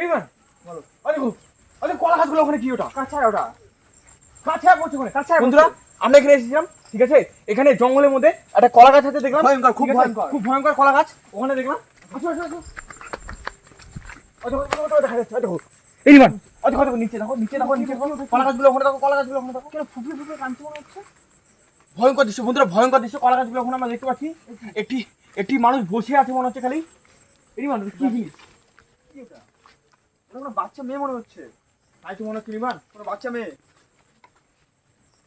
এই মান বলো। আরে আরে কলা গাছগুলো ওখানে কি ওটা? কাছায় ওটা। কাছায় পড়ছে ওখানে কাছায় বন্ধুরা আমরা এখানে এসেছিলাম ঠিক আছে? এখানে জঙ্গলের মধ্যে একটা কলা গাছ আছে দেখলাম। ভয়ঙ্কর, খুব ভয়ঙ্কর। খুব ভয়ঙ্কর কলা গাছ। ওখানে দেখলাম। আসো আসো আসো। ওই দেখো, ওই দেখো, ওই দেখা যাচ্ছে, দেখো। এই মান দেখো, দেখো, নিচে দেখো নিচে দেখো নিচে কলা গাছগুলো ওখানে দেখো কলা গাছগুলো ওখানে দেখো। কেন কাঁদছে মনে হচ্ছে? ভয়ঙ্কর দৃশ্য বন্ধুরা ভয়ঙ্কর দৃশ্য কলা গাছগুলো ওখানে আমরা দেখতে পাচ্ছি। একটি একটি মানুষ বসে আছে মনে হচ্ছে খালি। এই মানুষ কি জিনিস?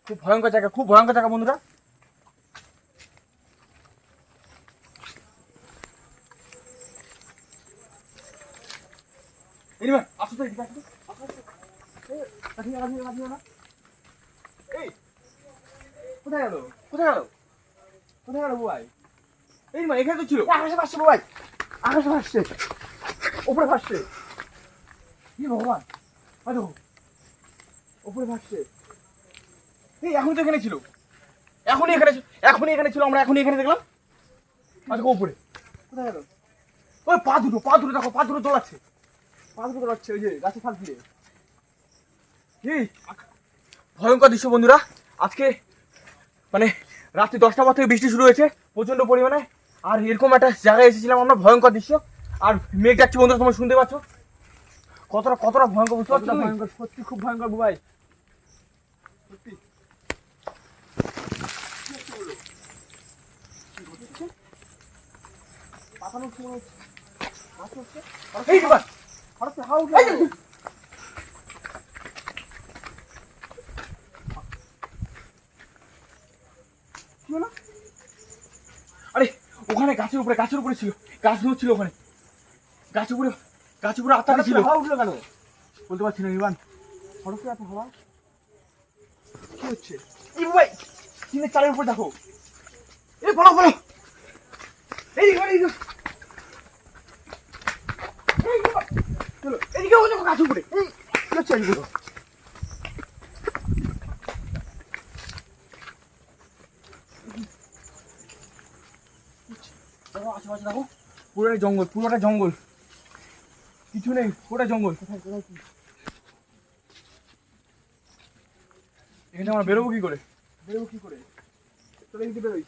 খুব ভয়ঙ্কর জায়গা, খুব ভয়ঙ্কর জায়গা বন্ধুরা। কোথায় গেল? কোথায় গেল? কোথায় গেল বুয়াই? এই রিমান এখানে তো ছিল। আকাশে ভাসছে বাবাই আকাশে ভাসছে। উপরে ভাসছে। কি ভগবান? আদো উপরে ভাসছে। এই এখন তো এখানে ছিল। এখনই এখানে এখনই এখানে ছিল, আমরা এখনই এখানে দেখলাম। আচ্ছা উপরে কোথায় গেল? ওই পা দুটো পা দুটো, দেখো, পা দুটো দোলাচ্ছে পাঁচ বছর হচ্ছে ওই যে গাছে ফাল দিয়ে। এই, ভয়ঙ্কর দৃশ্য, বন্ধুরা। আজকে মানে রাত্রি দশটা পর থেকে বৃষ্টি শুরু হয়েছে প্রচণ্ড পরিমাণে। আর এরকম একটা জায়গায় এসেছিলাম আমরা, ভয়ঙ্কর দৃশ্য। আর মেঘ যাচ্ছে বন্ধুরা, তোমরা শুনতে পাচ্ছ। কতটা কতটা ভয়ঙ্কর বুঝতে পারছ ভয়ঙ্কর সত্যি খুব ভয়ঙ্কর বুবাই সত্যি। পাতানো মাছ হচ্ছে এই হঠাৎ হাউ আরে ওখানে গাছের উপরে গাছের উপরে ছিল। গাছ ছিল ওখানে। গাছের উপরে গাছের উপরে আত্মাটা ছিল। হাওয়া উঠল কেন? বলতে পারছি না রিমান হঠাৎ করে এত হাওয়া? কি হচ্ছে? এই ভাই টিনের চালের উপর দেখো। এই বলো বলো এই এই চলো এদিকে ও দেখো উপরে। এই হচ্ছে এদিকে? আশেপাশে দেখো। পুরোটা জঙ্গল পুরোটা জঙ্গল। কিছু নেই পুরোটা জঙ্গল। কোথায় কোথায় কি এখানে আমরা বেরোবো কি করে? বেরোবো কি করে? তোর এই বেরোই।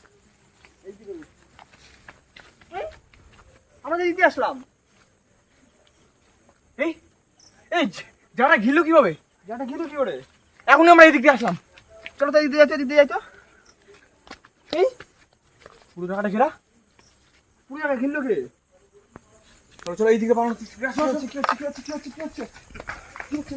এই বেরোই। আমরা তো এই আসলাম। এই এই যারা ঘিরলো কীভাবে? জায়গাটা ঘিরো কি করে? এখনই আমরা এই দিয়ে আসলাম। চলো তো এই দিকে যাই তো এই দিকে এই পুরো জায়গাটা ঘেরা? পুরো জায়গা ঘিরলো কে? চলো চলো এই দিকে পালানো কি আছে কি আছে কি হচ্ছে